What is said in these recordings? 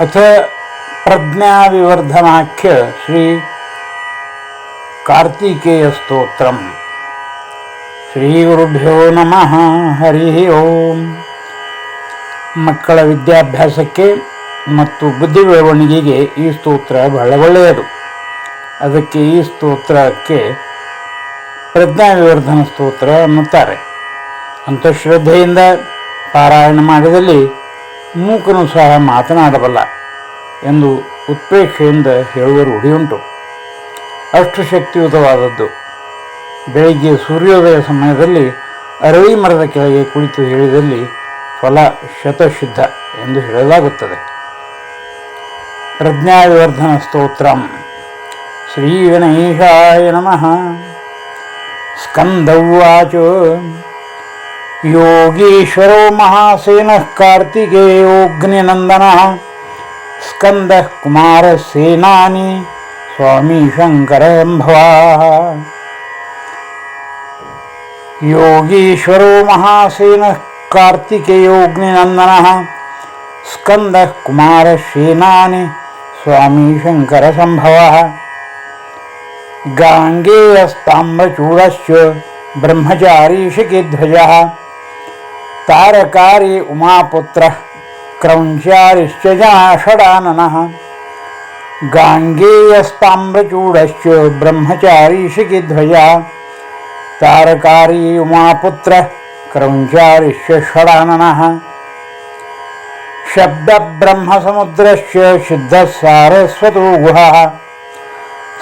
अथ प्रज्ञाविवर्धनाख्य ಶ್ರೀ ಕಾರ್ತಿಕೇಯ ಸ್ತೋತ್ರಂ ಶ್ರೀ ಗುರುಭ್ಯೋ ನಮಃ ಹರಿ ಓಂ ಮಕ್ಕಳ ವಿದ್ಯಾಭ್ಯಾಸಕ್ಕೆ ಮತ್ತು ಬುದ್ಧಿ ಬೆಳವಣಿಗೆಗೆ ಈ ಸ್ತೋತ್ರ ಬಹಳ ಒಳ್ಳೆಯದು ಅದಕ್ಕೆ ಈ ಸ್ತೋತ್ರಕ್ಕೆ ಪ್ರಜ್ಞಾವಿವರ್ಧನ ಸ್ತೋತ್ರ ಅನ್ನುತ್ತಾರೆ ಅಂಥ ಶ್ರದ್ಧೆಯಿಂದ ಪಾರಾಯಣ ಮಾಡಿದಲ್ಲಿ ಮೂಕನು ಸಹ ಮಾತನಾಡಬಲ್ಲ ಎಂದು ಉತ್ಪ್ರೇಕ್ಷೆಯಿಂದ ಹೇಳುವ ರೂಢಿಯುಂಟು ಅಷ್ಟು ಶಕ್ತಿಯುತವಾದದ್ದು. ಬೆಳಿಗ್ಗೆ ಸೂರ್ಯೋದಯ ಸಮಯದಲ್ಲಿ ಅರಳಿ ಮರದ ಕೆಳಗೆ ಕುಳಿತು ಹೇಳಿದಲ್ಲಿ ಫಲ ಶತಸಿದ್ಧ ಎಂದು ಹೇಳಲಾಗುತ್ತದೆ. ಪ್ರಜ್ಞಾವಿವರ್ಧನ ಸ್ತೋತ್ರಂ. ಶ್ರೀ ಗಣೇಶಾಯ ನಮಃ. ಸ್ಕಂದವಾಚ. योगीश्वर महासेन महासेनः स्कंद कुमार सेनानी, स्वामी शंकर योगीश्वर महासेन महासेनः स्कंद कुमार सेनानी, स्वामी शंकर संभव गांगेयस्तांबचूड़ ब्रह्मचारी शिखिध्वजः तारकारी उमापुत्रः क्रौञ्चारिश्च जनाषडाननः गाङ्गेयस्ताम्बचूडश्च ब्रह्मचारी शिखिध्वजः। तारकारी उमापुत्रः क्रौञ्चारिश्च षडाननः। शब्दब्रह्मसमुद्रश्च सिद्धः सारस्वतो गुहः।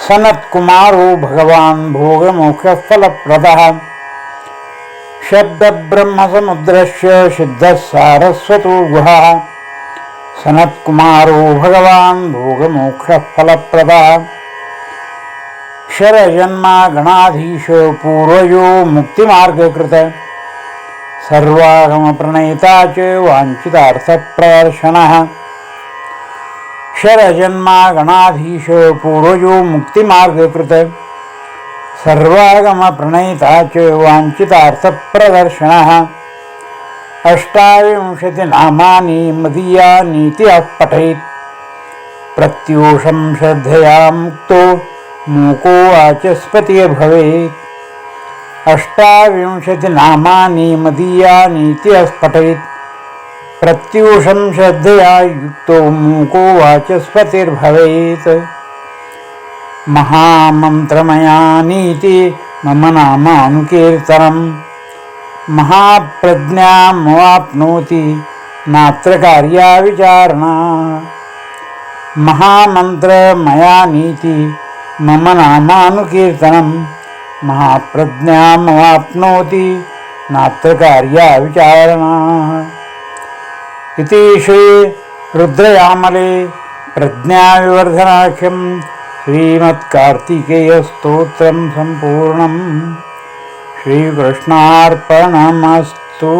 सनत्कुमारो भगवान् भोगमोक्षफलप्रदः शब्दब्रह्मसमुद्रस्य सिद्धः सारस्वतो गुहः सनत्कुमारो भगवान् भोगमोक्षफलप्रदः। शरजन्मा गणाधीश पूर्वयो मुक्तिमार्गकृत। सर्वागमप्रणेता च वाञ्छितार्थप्रदर्शनः। शरजन्मा गणाधीश पूर्वजो मुक्तिमार्गकृत। सर्वागमप्रणयिता च वाञ्छितार्थप्रदर्शनः। अष्टाविंशतिनामानि मदीयानीति अः पठेत्। प्रत्यूषं श्रद्धया मुक्तो मूको वाचस्पतिर्भवेत् अष्टाविंशतिनामानि मदीयानीति अः पठेत्। प्रत्यूषं श्रद्धया युक्तो मूको वाचस्पतिर्भवेत्। महामन्त्रमयानीति मम नामानुकीर्तनं महाप्रज्ञामवाप्नोति नात्र कार्या विचारणा महामन्त्रमयानीति मम नामानुकीर्तनं महाप्रज्ञामवाप्नोति नात्र कार्या विचारणा इति श्री रुद्रयामले प्रज्ञाविवर्धनाख्यं श्रीमत्कार्तिकेयस्तोत्रं सम्पूर्णं श्रीकृष्णार्पणमस्तु।